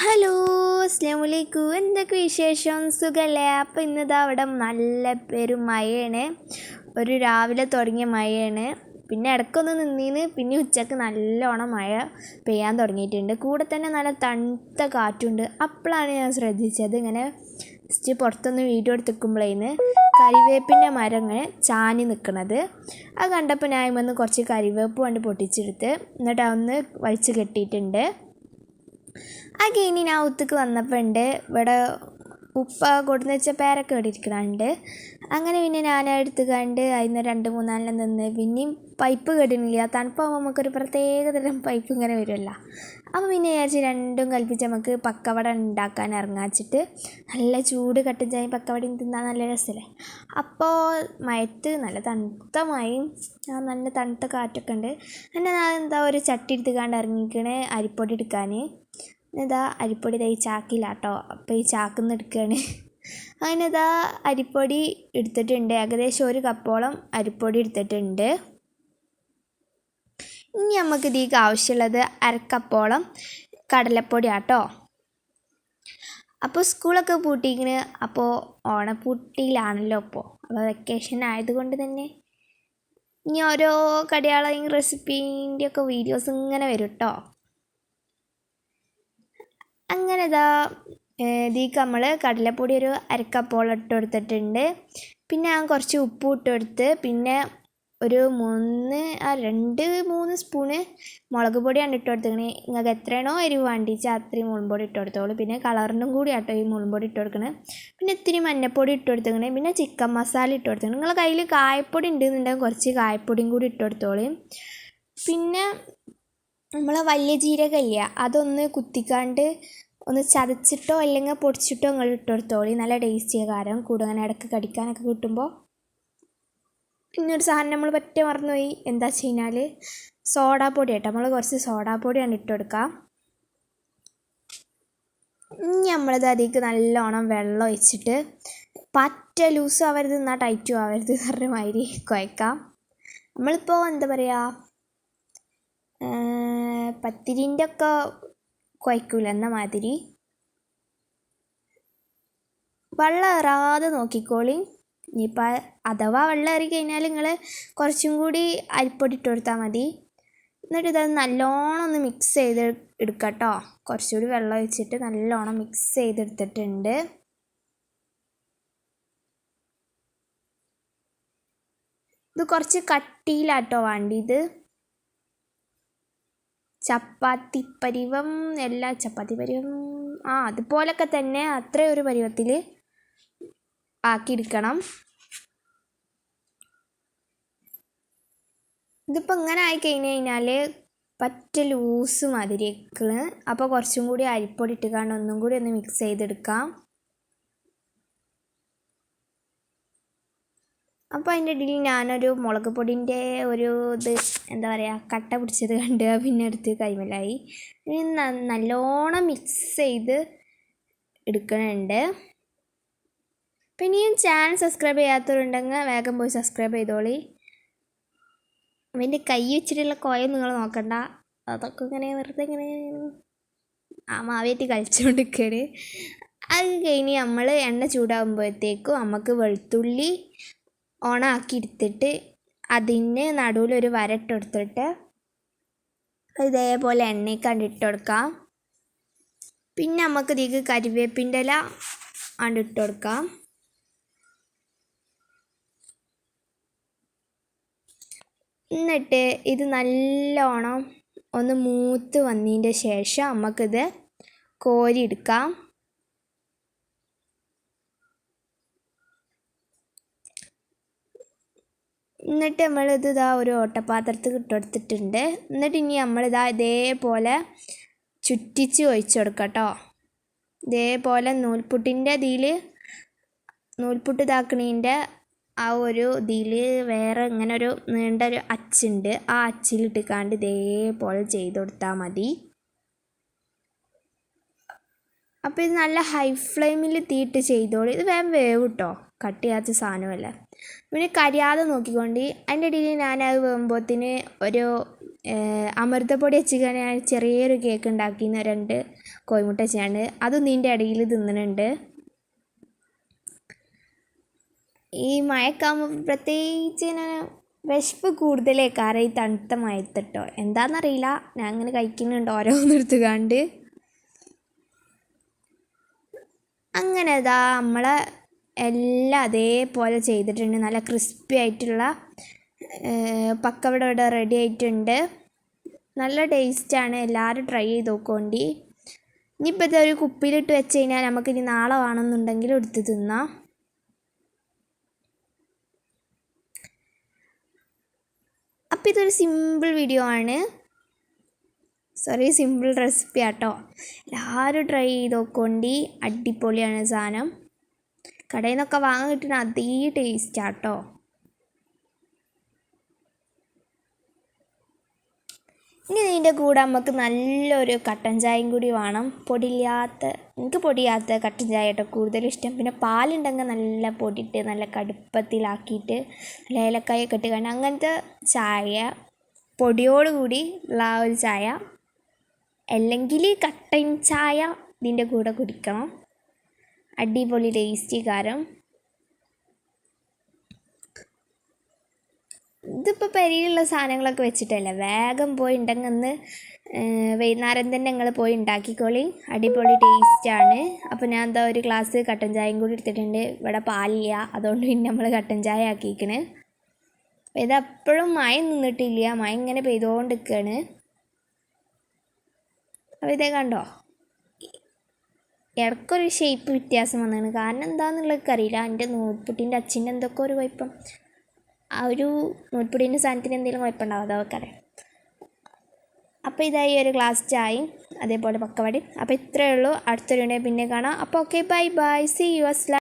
Hello അസ്ലാം വലൈക്കും എന്തൊക്കെ വിശേഷം? സുഖമല്ലേ അപ്പോൾ ഇന്നിതാ അവിടെ നല്ല പേരും മഴയാണ്. ഒരു രാവിലെ തുടങ്ങിയ മഴയാണ്. പിന്നെ ഇടയ്ക്കൊന്ന് നിന്നീന്ന് പിന്നെ ഉച്ചയ്ക്ക് നല്ലോണം മഴ പെയ്യാൻ തുടങ്ങിയിട്ടുണ്ട്. കൂടെ തന്നെ നല്ല തണുത്ത കാറ്റുണ്ട്. അപ്പോഴാണ് ഞാൻ ശ്രദ്ധിച്ചത്. ഇങ്ങനെ ജസ്റ്റ് പുറത്തൊന്ന് വീഡിയോ എടുത്തിക്കുമ്പോഴേന്ന് കരിവേപ്പിന്റെ മരങ്ങൾ ചാഞ്ഞ് നിൽക്കുന്നത് അത് കണ്ടപ്പോൾ ഞാൻ വന്ന് കുറച്ച് കരിവേപ്പ് കൊണ്ട് പൊട്ടിച്ചെടുത്ത് എന്നിട്ട് അതൊന്ന് വലിച്ച് കെട്ടിയിട്ടുണ്ട്. ആ കഴിഞ്ഞ് ഞാൻ ഒത്തുക്ക് വന്നപ്പോൾ ഉണ്ട് ഇവിടെ ഉപ്പ കൊടുന്ന് വെച്ച പേരൊക്കെ ഇവിടെ അങ്ങനെ പിന്നെ ഞാൻ എടുത്ത് കണ്ട് അതിന് രണ്ട് മൂന്നാലെണ്ണം നിന്ന് പിന്നെയും പൈപ്പ് കേട്ടിട്ടില്ല. തണുപ്പാകുമ്പോൾ നമുക്കൊരു പ്രത്യേക തരം പൈപ്പ് ഇങ്ങനെ വരുമല്ലോ. അപ്പോൾ പിന്നെ വിചാരിച്ച് രണ്ടും കൽപ്പിച്ച് നമുക്ക് പക്കവട ഉണ്ടാക്കാൻ ഇറങ്ങാച്ചിട്ട് നല്ല ചൂട് കട്ടൻ ചായ പക്കവടയും തിന്നാൻ നല്ല രസമല്ലേ അപ്പോൾ മയത്ത് നല്ല തണുത്ത ആ നല്ല തണുത്ത കാറ്റൊക്കെ ഉണ്ട്. പിന്നെ ഞാൻ എന്താ ഒരു ചട്ടി എടുത്ത് കണ്ട് ഇറങ്ങിക്കണേ അരിപ്പൊടി എടുക്കാൻ ഇതാ അരിപ്പൊടി ഇതാ ഈ ചാക്കിലാട്ടോ. അപ്പോൾ ഈ ചാക്കിൽ എടുക്കുകയാണ് അങ്ങനെ അരിപ്പൊടി എടുത്തിട്ടുണ്ട്. ഏകദേശം ഒരു കപ്പോളം അരിപ്പൊടി എടുത്തിട്ടുണ്ട്. ഇനി നമുക്ക് ഇതിലേക്ക് ആവശ്യമുള്ളത് അരക്കപ്പോളം കടലപ്പൊടി ആട്ടോ അപ്പോൾ സ്കൂളൊക്കെ പൂട്ടിക്കണ്. അപ്പോൾ ഓണപ്പൂട്ടിയിലാണല്ലോ ഇപ്പോൾ അപ്പോൾ വെക്കേഷൻ ആയതുകൊണ്ട് തന്നെ ഇനി ഓരോ കടിയാളെയും റെസിപ്പീന്റെ ഒക്കെ വീഡിയോസ് ഇങ്ങനെ വരും കേട്ടോ അങ്ങനെ ഇതാ ഇതിലേക്ക് നമ്മൾ കടലപ്പൊടി ഒരു അരക്കപ്പോളം ഇട്ട് കൊടുത്തിട്ടുണ്ട് പിന്നെ ഞാൻ കുറച്ച് ഉപ്പ് ഇട്ട് കൊടുത്ത് പിന്നെ ഒരു മൂന്ന് ആ രണ്ട് മൂന്ന് സ്പൂണ് മുളക് പൊടിയാണ് ഇട്ട് കൊടുത്തേക്കണേ നിങ്ങൾക്ക് എത്രയാണോ എരിവ് വേണ്ടിച്ചാൽ അത്രയും മുളക് പൊടി ഇട്ട് കൊടുത്തോളൂ പിന്നെ കളറിനും കൂടി ആട്ടോ ഈ മുളക് പൊടി ഇട്ട് കൊടുക്കണേ പിന്നെ ഇത്തിരി മഞ്ഞപ്പൊടി ഇട്ട് കൊടുത്തേക്കണേ പിന്നെ ചിക്കൻ മസാല ഇട്ട് കൊടുത്തേക്കണം നിങ്ങളെ കയ്യിൽ കായപ്പൊടി ഉണ്ടെന്നുണ്ടെങ്കിൽ കുറച്ച് കായപ്പൊടിയും കൂടി ഇട്ട് കൊടുത്തോളൂ പിന്നെ നമ്മളെ വലിയ ജീരകമില്ല. അതൊന്ന് കുത്തിക്കാണ്ട് ഒന്ന് ചതച്ചിട്ടോ അല്ലെങ്കിൽ പൊടിച്ചിട്ടോ നിങ്ങൾ ഇട്ടെടുത്തോളി. നല്ല ടേസ്റ്റിയ കാരം. കൂടെ അങ്ങനെ ഇടയ്ക്ക് കടിക്കാനൊക്കെ കിട്ടുമ്പോൾ പിന്നൊരു സാധനം നമ്മൾ പറ്റ മറന്നുപോയി. എന്താ വെച്ച് കഴിഞ്ഞാൽ സോഡാപ്പൊടി കേട്ടോ. നമ്മൾ കുറച്ച് സോഡാപ്പൊടിയാണ് ഇട്ട് കൊടുക്കാം ഇനി നമ്മളത് അതിലേക്ക് നല്ലോണം വെള്ളം ഒഴിച്ചിട്ട് പറ്റ ലൂസും ആവരുത് എന്നാൽ ടൈറ്റും ആവരുത് പറഞ്ഞ മാതിരി കുഴക്കാം. നമ്മളിപ്പോൾ എന്താ പറയുക പത്തിരിന്റെ ഒക്കെ കുഴക്കൂല എന്ന മാതിരി? വെള്ളം ഏറാതെ നോക്കിക്കോളി. ഇനിയിപ്പോൾ അഥവാ വെള്ളം ഏറി കഴിഞ്ഞാൽ നിങ്ങൾ കുറച്ചും കൂടി അരിപ്പൊടി ഇട്ട് കൊടുത്താൽ മതി. എന്നിട്ട് ഇതത് നല്ലോണം ഒന്ന് മിക്സ് ചെയ്ത് എടുക്കട്ടോ കേട്ടോ കുറച്ചുകൂടി വെള്ളം ഒഴിച്ചിട്ട് നല്ലോണം മിക്സ് ചെയ്തെടുത്തിട്ടുണ്ട് ഇത് കുറച്ച് കട്ടിയിലാട്ടോ വേണ്ടിയത്. ചപ്പാത്തി പരിവം എല്ലാ ചപ്പാത്തി പരിവം. ആ അതുപോലൊക്കെ തന്നെ അത്ര ഒരു പരിവത്തിൽ ആക്കിയെടുക്കണം. ഇതിപ്പോൾ ഇങ്ങനെ ആയി കഴിഞ്ഞ് കഴിഞ്ഞാൽ പറ്റ ലൂസ് മാതിരിയൊക്കെയാണ് അപ്പോൾ കുറച്ചും കൂടി അരിപ്പൊടി ഇട്ടുകൊണ്ട് ഒന്നും കൂടി ഒന്ന് മിക്സ് ചെയ്തെടുക്കാം. അപ്പോൾ അതിന്റെ ഇടയിൽ ഞാനൊരു മുളക് പൊടിന്റെ ഒരു ഇത് എന്താ പറയുക കട്ട പിടിച്ചത് കണ്ട് പിന്നെ എടുത്ത് കൈമലായി. ഇനി നല്ലോണം മിക്സ് ചെയ്ത് എടുക്കണുണ്ട്. പിന്നെയും ചാനൽ സബ്സ്ക്രൈബ് ചെയ്യാത്തവരുണ്ടെങ്കിൽ വേഗം പോയി സബ്സ്ക്രൈബ് ചെയ്തോളി. അവന്റെ കൈ വെച്ചിട്ടുള്ള കോയം നിങ്ങൾ നോക്കണ്ട. അതൊക്കെ ഇങ്ങനെ വെറുതെ ഇങ്ങനെ ആ മാവേറ്റി കളിച്ചുകൊണ്ടിരിക്കുകയാണ് അത് കഴിഞ്ഞ് നമ്മൾ എണ്ണ ചൂടാകുമ്പോഴത്തേക്കും നമുക്ക് വെളുത്തുള്ളി ഓണാക്കി എടുത്തിട്ട് അതിന് നടുവിലൊരു വരട്ട് കൊടുത്തിട്ട് ഇതേപോലെ എണ്ണയിൽ കണ്ടിട്ട് കൊടുക്കാം. പിന്നെ നമുക്ക് ഇതിക്ക് കരിവേപ്പിന്റെ ഇല കണ്ടിട്ട് കൊടുക്കാം. എന്നിട്ട് ഇത് നല്ലോണം ഒന്ന് മൂത്ത് വന്നതിന്റെ ശേഷം നമുക്കിത് കോരിയെടുക്കാം എന്നിട്ട് നമ്മളിത് ഇതാ ഒരു ഓട്ടപാത്രത്തിൽ ഇട്ടെടുത്തിട്ടുണ്ട്. എന്നിട്ട് ഇനി നമ്മളിതാ ഇതേപോലെ ചുറ്റിച്ച് ഒഴിച്ചു കൊടുക്കാം കേട്ടോ ഇതേപോലെ നൂൽപുട്ടിന്റെ ഇതിൽ നൂൽപുട്ട് ഇതാക്കണീന്റെ ആ ഒരു ഇതിൽ വേറെ ഇങ്ങനെ ഒരു നീണ്ട ഒരു അച്ചുണ്ട്. ആ അച്ചിലിട്ടിക്കാണ്ട് ഇതേപോലെ ചെയ്ത് കൊടുത്താൽ മതി. അപ്പോൾ ഇത് നല്ല ഹൈ ഫ്ലെയിമിൽ തീയിട്ട് ചെയ്തോളൂ. ഇത് വേഗം വേവ് കേട്ടോ കട്ട് ചെയ്യാത്ത സാധനമല്ല? പിന്നെ കരിയാതെ നോക്കിക്കൊണ്ട് അതിന്റെ ഇടയിൽ ഞാനത് വേകുമ്പോഴത്തിന് ഒരു അമൃതപ്പൊടി വെച്ചിട്ടാണ് ഞാൻ ചെറിയൊരു കേക്ക് ഉണ്ടാക്കിയെന്ന് രണ്ട് കോഴിമുട്ട വെച്ചാണ്ട് അതൊന്നും ഇതിന്റെ ഇടയിൽ തിന്നുന്നുണ്ട് ഈ മഴക്കാകുമ്പോൾ പ്രത്യേകിച്ച് ഞാൻ വിശപ്പ് കൂടുതലേ കാരണം ഈ തണുത്ത മഴത്തിട്ടോ എന്താണെന്നറിയില്ല ഞാൻ അങ്ങനെ കഴിക്കുന്നുണ്ട് ഓരോന്നെടുത്ത് കണ്ട്. അങ്ങനെ ഇതാ നമ്മളെ എല്ലാം അതേപോലെ ചെയ്തിട്ടുണ്ട്. നല്ല ക്രിസ്പി ആയിട്ടുള്ള പക്കവട ഇവിടെ റെഡി ആയിട്ടുണ്ട്. നല്ല ടേസ്റ്റാണ് എല്ലാവരും ട്രൈ ചെയ്ത് നോക്കോണ്ടി. ഇനിയിപ്പോൾ ഇതൊരു കുപ്പിയിലിട്ട് വെച്ച് കഴിഞ്ഞാൽ നമുക്കിനി നാളെ വേണമെന്നുണ്ടെങ്കിൽ എടുത്ത് തിന്നാം. അപ്പോൾ ഇതൊരു സിമ്പിൾ വീഡിയോ ആണ്. സോറി സിമ്പിൾ റെസിപ്പി ആട്ടോ. എല്ലാവരും ട്രൈ ചെയ്ത് നോക്കോണ്ടി. അടിപൊളിയാണ് സാധനം കടയിൽ നിന്നൊക്കെ വാങ്ങാൻ കിട്ടുന്ന അതേ ടേസ്റ്റ് ആട്ടോ. ഇനി ഇതിന്റെ കൂടെ നമുക്ക് നല്ലൊരു കട്ടൻ ചായയും കൂടി വേണം. പൊടിയില്ലാത്ത എനിക്ക് പൊടിയാത്ത കട്ടൻ ചായ കേട്ടോ കൂടുതലും ഇഷ്ടം. പിന്നെ പാലുണ്ടെങ്കിൽ നല്ല പൊടിയിട്ട് നല്ല കടുപ്പത്തിലാക്കിയിട്ട് നല്ല ഏലക്കായൊക്കെ ഇട്ട് കണ്ട് അങ്ങനത്തെ ചായ പൊടിയോടുകൂടി ഉള്ള ഒരു ചായ അല്ലെങ്കിൽ കട്ടൻ ചായ ഇതിന്റെ കൂടെ കുടിക്കണം. അടിപൊളി ടേസ്റ്റി കാരം. ഇതിപ്പോൾ പെരിയിലുള്ള സാധനങ്ങളൊക്കെ വെച്ചിട്ടല്ലേ? വേഗം പോയി ഉണ്ടെങ്കിൽ ഒന്ന് വൈകുന്നേരം തന്നെ ഞങ്ങൾ പോയി ഉണ്ടാക്കിക്കോളി. അടിപൊളി ടേസ്റ്റാണ് അപ്പോൾ ഞാൻ എന്താ ഒരു ഗ്ലാസ് കട്ടൻ ചായയും കൂടി എടുത്തിട്ടുണ്ട്. ഇവിടെ പാലില്ല. അതുകൊണ്ട് പിന്നെ നമ്മൾ കട്ടൻ ചായ ആക്കിയിരിക്കണേ ഇതെപ്പോഴും മഴ നിന്നിട്ടില്ല. മഴ ഇങ്ങനെ പെയ്തുകൊണ്ട് നിൽക്കുകയാണ് അപ്പോൾ ഇതേ കണ്ടോ? ഇടയ്ക്കൊരു ഷേപ്പ് വ്യത്യാസം വന്നതാണ്. കാരണം എന്താണെന്നുള്ളത് അറിയില്ല എന്റെ നോട്ട്പുട്ടിന്റെ അച്ഛന്റെ എന്തൊക്കെ ഒരു വൈപ്പം ആ ഒരു നോട്ട്പുട്ടിന്റെ സാധനത്തിന് എന്തെങ്കിലും കുഴപ്പമുണ്ടാവും. അതൊക്കെ അറിയാം അപ്പോൾ ഇതായി ഒരു ഗ്ലാസ് ചായയും അതേപോലെ പക്കവാടി അപ്പോൾ ഇത്രയേ ഉള്ളൂ. അടുത്തൊരു പിന്നെ കാണാം. അപ്പോൾ okay bye bye see you Aslam